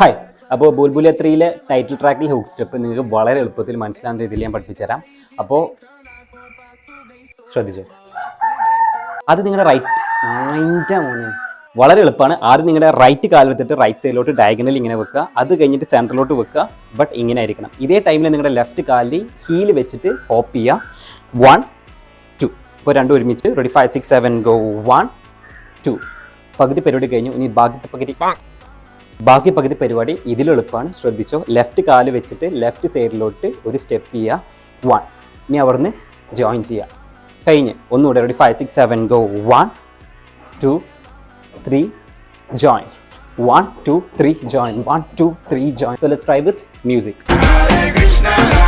Hi അപ്പോൾ ബുൽബുലിയ ത്രീയിലെ title ട്രാക്കിൽ ഹുക്ക് സ്റ്റെപ്പ് നിങ്ങൾക്ക് വളരെ എളുപ്പത്തിൽ മനസ്സിലാകുന്ന രീതിയിൽ ഞാൻ പഠിപ്പിച്ചുതരാം. അപ്പോൾ ശ്രദ്ധിച്ചോ. അത് നിങ്ങളുടെ റൈറ്റ് മൈൻഡാ മോനെ. വളരെ എളുപ്പമാണ് ആദ്യം നിങ്ങളുടെ റൈറ്റ് കാൽ കാലെടുത്തിട്ട് റൈറ്റ് സൈഡിലോട്ട് ഡയഗണൽ ഇങ്ങനെ വെക്കുക. അത് കഴിഞ്ഞിട്ട് സെന്ററിലോട്ട് വെക്കുക. ബട്ട് ഇങ്ങനെ ആയിരിക്കണം. ഇതേ ടൈമിൽ നിങ്ങളുടെ ലെഫ്റ്റ് കാലിൽ ഹീൽ വെച്ചിട്ട് ഹോപ്പ് ചെയ്യുക. വൺ ടു ഇപ്പോൾ രണ്ടും ഒരുമിച്ച്. Ready five six seven go one two പകുതി പരിപാടി കഴിഞ്ഞു. ഇനി ബാക്കി പകുതി. ബാക്കി പകുതി പരിപാടി ഇതിലെളുപ്പമാണ് ശ്രദ്ധിച്ചോ. ലെഫ്റ്റ് കാൽ വെച്ചിട്ട് ലെഫ്റ്റ് സൈഡിലോട്ട് ഒരു സ്റ്റെപ്പ് ചെയ്യുക വൺ ഇനി അവിടുന്ന് ജോയിൻ ചെയ്യുക കഴിഞ്ഞ്. ഒന്നുകൂടെ ready five six seven go one two three join one two three join one two three join so try with music Hare Prabhu